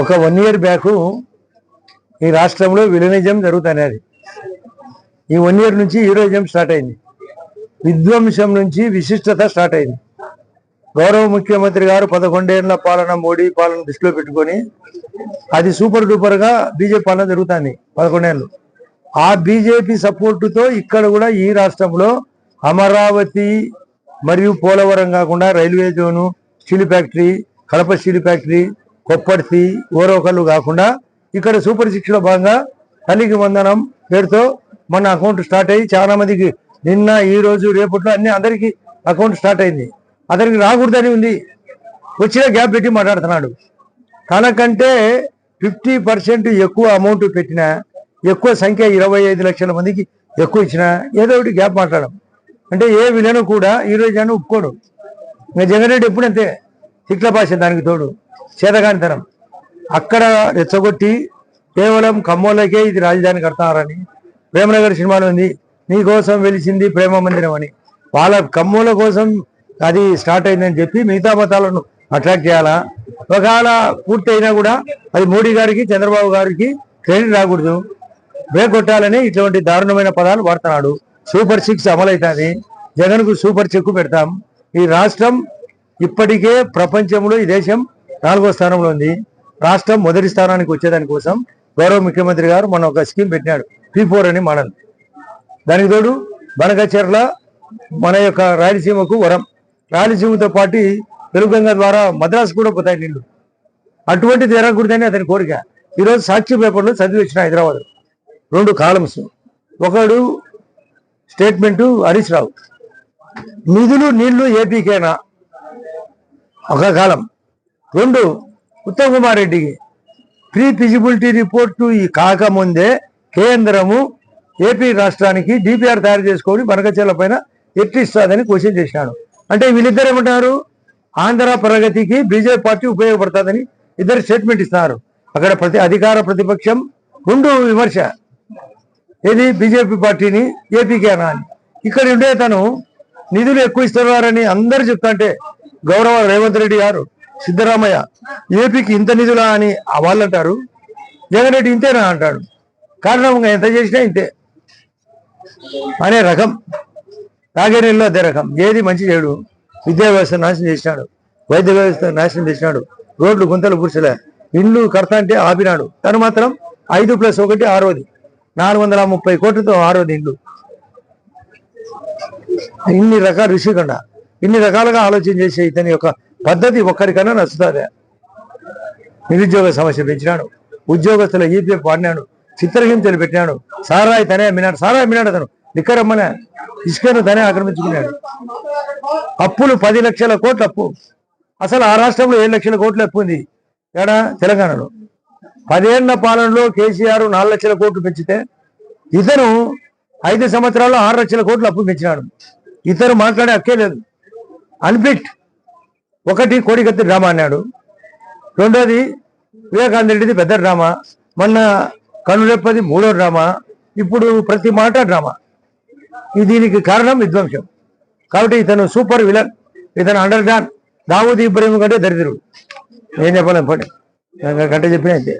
ఒక one year back ఈ రాష్ట్రంలో విలనిజం జరుగుతున్నది ఈ వన్ ఇయర్ నుంచి హీరోయిజం స్టార్ట్ అయింది. విధ్వంసం నుంచి విశిష్టత స్టార్ట్ అయింది. గౌరవ ముఖ్యమంత్రి గారు పదకొండేళ్ళ పాలన మోడీ పాలన దృష్టిలో పెట్టుకొని అది సూపర్ డూపర్గా బీజేపీ పాలన జరుగుతుంది పదకొండేళ్ళు. ఆ బీజేపీ సపోర్టుతో ఇక్కడ కూడా ఈ రాష్ట్రంలో అమరావతి మరియు పోలవరం కాకుండా railway zone steel factory Kadapa steel factory కొప్పటి ఓరోకల్లు కాకుండా ఇక్కడ సూపర్ శిక్షలో భాగంగా తల్లికి వందనం పేరుతో మన అకౌంట్ స్టార్ట్ అయ్యి చాలా మందికి నిన్న ఈ రోజు రేపట్లో అన్ని అందరికి అకౌంట్ స్టార్ట్ అయింది. అతనికి రాకూడదని ఉంది. వచ్చిన గ్యాప్ పెట్టి మాట్లాడుతున్నాడు. తనకంటే ఫిఫ్టీ పర్సెంట్ ఎక్కువ అమౌంట్ పెట్టిన ఎక్కువ సంఖ్య ఇరవై ఐదు లక్షల మందికి ఎక్కువ ఇచ్చిన ఏదో ఒకటి గ్యాప్ మాట్లాడడం. అంటే ఏ విలను కూడా ఈ రోజు అని ఒప్పుకోడు. ఇంకా జగన్ రెడ్డి ఎప్పుడు అంతే. తిట్ల భాష దానికి తోడు. చేతగానితనం. అక్కడ రెచ్చగొట్టి కేవలం ఖమ్మంలోకే ఇది రాజధాని కడతారని ప్రేమనగర్ సినిమాలో ఉంది నీ కోసం వెలిసింది ప్రేమ మందిరం అని. వాళ్ళ ఖమ్ముల కోసం అది స్టార్ట్ అయిందని చెప్పి మిగతా మతాలను అట్రాక్ట్ చేయాలా? ఒకవేళ పూర్తి అయినా కూడా అది మోడీ గారికి చంద్రబాబు గారికి క్రెడిట్ రాకూడదు. బ్రేక్ కొట్టాలని ఇటువంటి దారుణమైన పదాలు వాడుతున్నాడు. సూపర్ సిక్స్ అమలవుతుంది జగన్కు సూపర్ చెక్కు పెడతాం. ఈ రాష్ట్రం ఇప్పటికే ప్రపంచంలో ఈ దేశం నాలుగో స్థానంలో ఉంది. రాష్ట్రం మొదటి స్థానానికి వచ్చేదాని కోసం గౌరవ ముఖ్యమంత్రి గారు మన ఒక స్కీమ్ పెట్టినాడు. పీ ఫోర్ అని మోడల్ దానికి తోడు బనగచర్ల మన యొక్క రాయలసీమకు వరం. రాయలసీమతో పాటు తెలుగంగ ద్వారా మద్రాసు కూడా పోతాయి నీళ్ళు. అటువంటిది జరగకూడదని అతని కోరిక. ఈరోజు సాక్షి పేపర్లో చదివి వచ్చిన హైదరాబాద్. రెండు కాలమ్స్. ఒకడు స్టేట్మెంటు హరీష్ రావు. నిధులు నీళ్ళు ఏపీకేనా ఒక కాలం రెండు ఉత్తమ్ కుమార్ రెడ్డికి ప్రీ ఫిజిబిలిటీ రిపోర్టు ఈ కాకముందే కేంద్రము ఏపీ రాష్ట్రానికి డిపిఆర్ తయారు చేసుకొని బనకచెల్ల పైన ఎట్టిస్తుందని క్వశ్చన్ చేశాడు. అంటే వీళ్ళిద్దరు ఏమంటున్నారు? ఆంధ్ర ప్రగతికి బీజేపీ పార్టీ ఉపయోగపడుతుందని ఇద్దరు స్టేట్మెంట్ ఇస్తున్నారు. అక్కడ ప్రతి అధికార ప్రతిపక్షం రెండు విమర్శ. ఏది? బీజేపీ పార్టీని ఏపీకి అని. ఇక్కడ ఉండే తను నిధులు ఎక్కువ ఇస్తున్నారని అందరు చెప్తాంటే గౌరవ రేవంత్ రెడ్డి గారు సిద్ధరామయ్య ఏపీకి ఇంత నిధులా అని ఆ వాళ్ళు అంటారు జగన్ రెడ్డి ఇంతేనా అంటాడు కారణం ఎంత చేసినా ఇంతే. అనే రకం. తాగేనీళ్ళు అదే రకం. ఏది మంచి చేయడు. విద్యా వ్యవస్థ నాశనం చేసినాడు. వైద్య వ్యవస్థ నాశనం చేసినాడు. రోడ్లు గుంతలు పురుషులే ఇండ్లు కడతా అంటే ఆపినాడు. తను మాత్రం ఐదు ప్లస్ ఒకటి ఆరోది. నాలుగు వందల ముప్పై కోట్లతో ఆరోది ఇండ్లు. ఇన్ని రకాల ఋషికొండ ఇన్ని రకాలుగా ఆలోచన చేసే ఇతని యొక్క పద్ధతి ఒక్కరికన్నా నచ్చుతుంది. నిరుద్యోగ సమస్య పెంచినాడు. ఉద్యోగస్తుల ఈపీఎఫ్ వాడినాడు. చిత్రహింసలు పెట్టినాడు. సారాయి తనే అమ్మినాడు. సారాయి అమ్మినాడు అతను. లిక్కరమ్మనే ఇసుకను తనే ఆక్రమించుకున్నాడు. అప్పులు పది లక్షల కోట్ల అప్పు. అసలు ఆ రాష్ట్రంలో ఏడు లక్షల కోట్లు అప్పు ఉంది. ఏడా? తెలంగాణలో. పదేళ్ళ పాలనలో కేసీఆర్ నాలుగు లక్షల కోట్లు పెంచితే ఇతను ఐదు సంవత్సరాల్లో ఆరు లక్షల కోట్లు అప్పు పెంచినాడు. ఇతను మాట్లాడే హక్కే లేదు. అన్ఫిట్ ఒకటి కోడికత్తి డ్రామా అన్నాడు. రెండోది వివేకానంద రెడ్డిది పెద్ద డ్రామా. మొన్న కనురెప్పది మూడో డ్రామా. ఇప్పుడు ప్రతి మాట డ్రామా. దీనికి కారణం విధ్వంసం. కాబట్టి ఇతను సూపర్ విలన్ ఇతను అండర్ డాన్ దావూద్ ఇబ్రహీం కంటే దరిద్రుడు. ఏం చెప్పలేం పడి గంట చెప్పిన అయితే